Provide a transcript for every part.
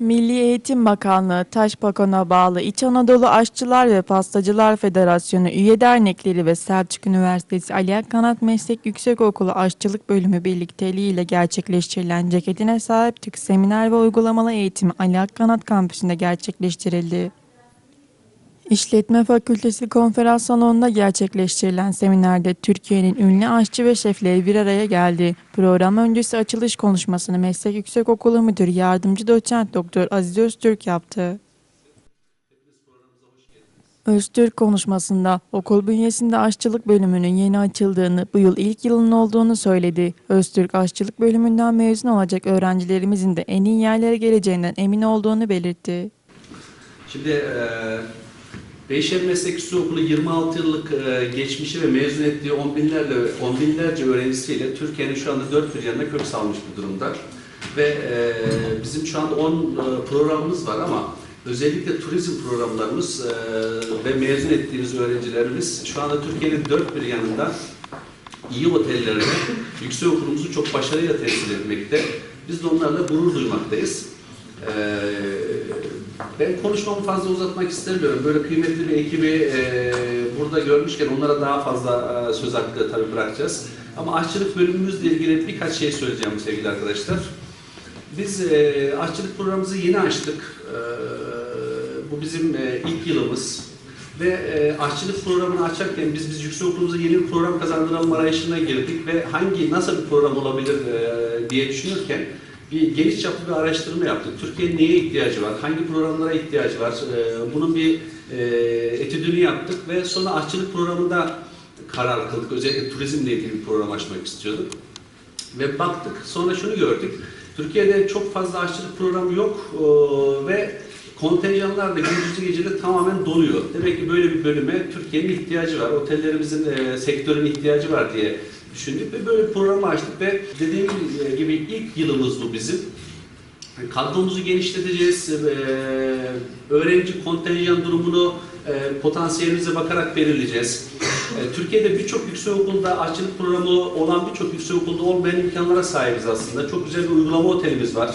Milli Eğitim Bakanlığı, Taşbakan'a bağlı İç Anadolu Aşçılar ve Pastacılar Federasyonu üye dernekleri ve Selçuk Üniversitesi Ali Akkanat Meslek Yüksekokulu Aşçılık Bölümü birlikteliği ile gerçekleştirilen Ceketine Sahip Türk Seminer ve Uygulamalı Eğitimi Ali Akkanat Kampüsü'nde gerçekleştirildi. İşletme Fakültesi konferans salonunda gerçekleştirilen seminerde Türkiye'nin ünlü aşçı ve şefleri bir araya geldi. Program öncesi açılış konuşmasını Meslek Yüksekokulu Müdürü Yardımcı Doçent Doktor Aziz Öztürk yaptı. Öztürk konuşmasında okul bünyesinde aşçılık bölümünün yeni açıldığını, bu yıl ilk yılın olduğunu söyledi. Öztürk aşçılık bölümünden mezun olacak öğrencilerimizin de en iyi yerlere geleceğinden emin olduğunu belirtti. Şimdi eee Beyşehir Meslek Yüksekokulu 26 yıllık eee, geçmişi ve mezun ettiği on binlerle on binlerce öğrencisiyle Türkiye'nin şu anda dört bir yanına kök salmış bir durumda. Ve eee, bizim şu anda 10 programımız var ama özellikle turizm programlarımız eee, ve mezun ettiğimiz öğrencilerimiz şu anda Türkiye'nin dört bir yanında iyi otellerde yüksekokulumuzu çok başarıyla temsil etmekte. Biz de onlarla gurur duymaktayız. Ee, ben konuşmamı fazla uzatmak istemiyorum. Böyle kıymetli bir ekibi e, burada görmüşken onlara daha fazla e, söz hakkı tabii bırakacağız. Ama aşçılık bölümümüzle ilgili birkaç şey söyleyeceğim sevgili arkadaşlar. Biz e, aşçılık programımızı yeni açtık. E, bu bizim e, ilk yılımız. Ve e, aşçılık programını açarken biz biz yüksekokulumuza yeni bir program kazandıralım arayışına girdik ve hangi nasıl bir program olabilir e, diye düşünürken bir geniş çaplı bir araştırma yaptık. Türkiye'nin neye ihtiyacı var, hangi programlara ihtiyacı var, e, bunun bir e, etüdünü yaptık ve sonra aşçılık programında karar kıldık. Özellikle turizmle ilgili bir program açmak istiyorduk. Ve baktık, sonra şunu gördük. Türkiye'de çok fazla aşçılık programı yok e, ve kontenjanlar da gündüzlü gecede tamamen doluyor. Demek ki böyle bir bölüme Türkiye'nin ihtiyacı var, otellerimizin, e, sektörün ihtiyacı var diye düşündük ve böyle bir programı açtık ve dediğim gibi ilk yılımız bu bizim. Kadromuzu genişleteceğiz, e, öğrenci kontenjan durumunu e, potansiyelimize bakarak belirleyeceğiz. E, Türkiye'de birçok yüksekokulda aşçılık programı olan birçok yüksekokulda olmayan imkanlara sahibiz aslında. Çok güzel bir uygulama otelimiz var.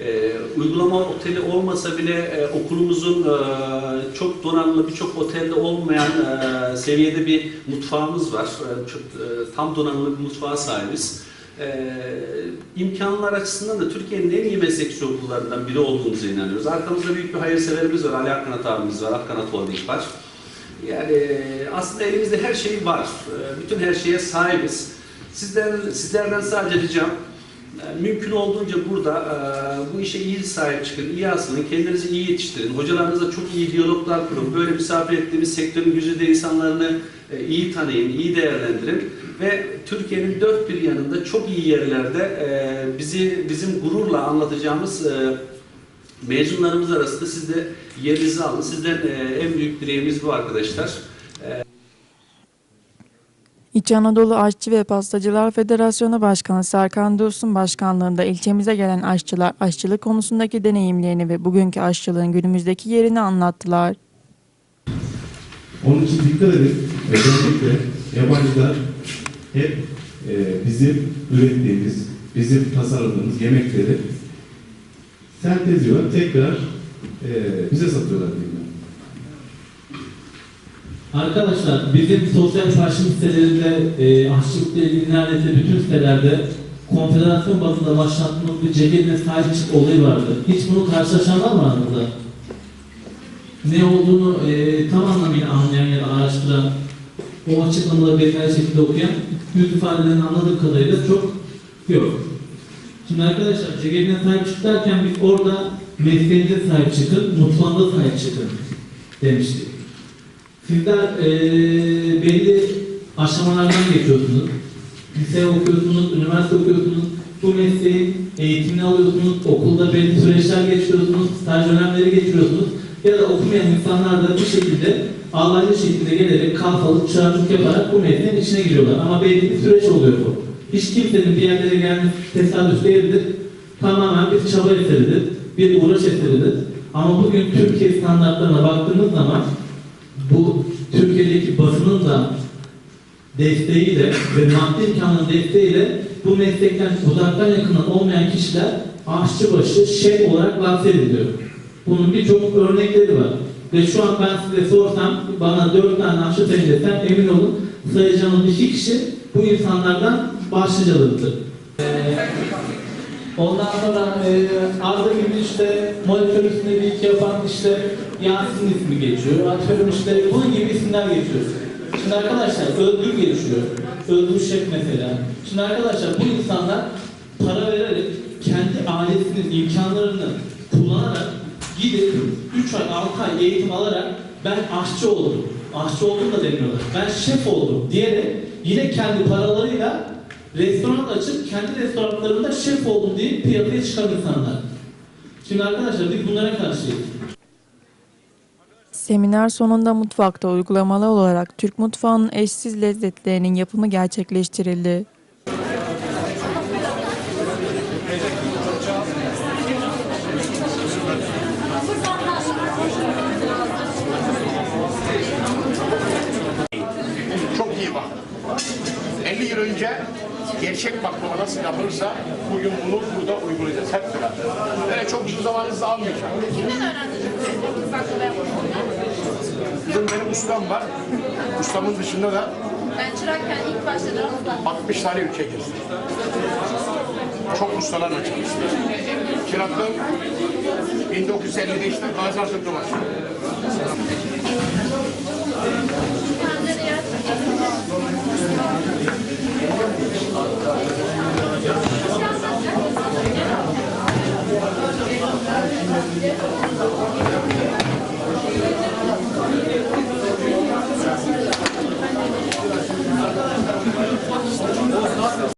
E, e, uygulama oteli olmasa bile e, okulumuzun e, çok donanımlı birçok otelde olmayan e, seviyede bir mutfağımız var. E, çok e, tam donanımlı bir mutfağa sahibiz. Ee, imkanlar açısından da Türkiye'nin en iyi meslek okullarından biri olduğumuza inanıyoruz. Arkamızda büyük bir hayırseverimiz var. Ali Akkanat abimiz var. Akkanat Holding var. Yani aslında elimizde her şey var. Ee, Bütün her şeye sahibiz. Sizler, sizlerden sadece ricam e, mümkün olduğunca burada e, bu işe iyi sahip çıkın, iyi asılın, kendinizi iyi yetiştirin. Hocalarınızla çok iyi diyaloglar kurun. Böyle misafir ettiğimiz sektörün güzide insanlarını e, iyi tanıyın, iyi değerlendirin ve Türkiye'nin dört bir yanında çok iyi yerlerde e, bizi bizim gururla anlatacağımız e, mezunlarımız arasında siz de yerinizi alın. Sizden e, en büyük dileğimiz bu arkadaşlar. İç Anadolu Aşçı ve Pastacılar Federasyonu Başkanı Serkan Dursun Başkanlığında ilçemize gelen aşçılar aşçılık konusundaki deneyimlerini ve bugünkü aşçılığın günümüzdeki yerini anlattılar. Onun için dikkat edin. Özellikle yabancılar hep e, bizim ürettiğimiz, bizim tasarladığımız yemekleri senteziyor, tekrar e, bize satıyorlar ben. Arkadaşlar bizim sosyal paylaşım sitelerinde e, aşçılıkla ilgili neredeyse bütün sitelerde konfederasyon bazında başlattığımız bir ceketine sahip çık olayı vardı. Hiç bunu karşılaşan var mı aranızda? Ne olduğunu e, tam anlamıyla anlayan ya da araştıran, o açıklamaları benzer şekilde okuyan, yüz ifadelerini anladığım kadarıyla çok yok. Şimdi arkadaşlar ceketine sahip çık derken biz orada mesleğinize sahip çıkın, mutfağınıza sahip çıkın demiştik. Sizler eee belli aşamalardan geçiyorsunuz. Lise okuyorsunuz, üniversite okuyorsunuz. Bu mesleğin eğitimini alıyorsunuz. Okulda belli süreçler geçiriyorsunuz. Staj dönemleri geçiriyorsunuz. Ya da okumayan insanlar da bir şekilde Allah'ın şekilde gelerek kalfalık, çıraklık yaparak bu mesleğin içine giriyorlar. Ama belli bir süreç oluyor bu. Hiç kimsenin bir yerlere gelmesi tesadüf değildir. Tamamen bir çaba eseridir. Bir uğraş eseridir. Ama bugün Türkiye standartlarına baktığımız zaman bu Türkiye'deki basının da desteğiyle ve maddi imkanın desteğiyle bu meslekten uzaktan yakından olmayan kişiler aşçıbaşı şef olarak lanse ediliyor. Bunun birçok örnekleri var. Ve şu an ben size sorsam, bana dört tane aşçı sayın emin olun sayacağımız iki kişi bu insanlardan başlıcalıdır. Ondan sonra e, Arda gibi işte monitör üstünde bir iki yapan işte Yasin ismi geçiyor. Atıyorum işte bunun gibi isimler geçiyor. Şimdi arkadaşlar Özgür geçiyor. Özgür Şef mesela. Şimdi arkadaşlar bu insanlar para vererek kendi ailesinin imkanlarını kullanarak gidip 3 ay 6 ay eğitim alarak ben aşçı oldum. Aşçı oldum da demiyorlar. Ben şef oldum diyerek yine kendi paralarıyla restoran açıp kendi restoranlarında şef oldum diye piyasaya çıkan insanlar. Şimdi arkadaşlar biz bunlara karşıyız. Seminer sonunda mutfakta uygulamalı olarak Türk mutfağının eşsiz lezzetlerinin yapımı gerçekleştirildi. Çok iyi bak. 50 yıl önce gerçek baklava nasıl yapılırsa bugün bunu burada uygulayacağız hep beraber. Böyle çok uzun zamanınızı almayacak. Kimden öğrendiniz bu baklava yapmayı? Bizim benim ustam var. Ustamın dışında da Ben çırakken ilk başladığımızda 60 tane ülke gezdim. Çok ustalarla çalıştım. Çıraklığım 1950'de işte Gaziantep'te başladı.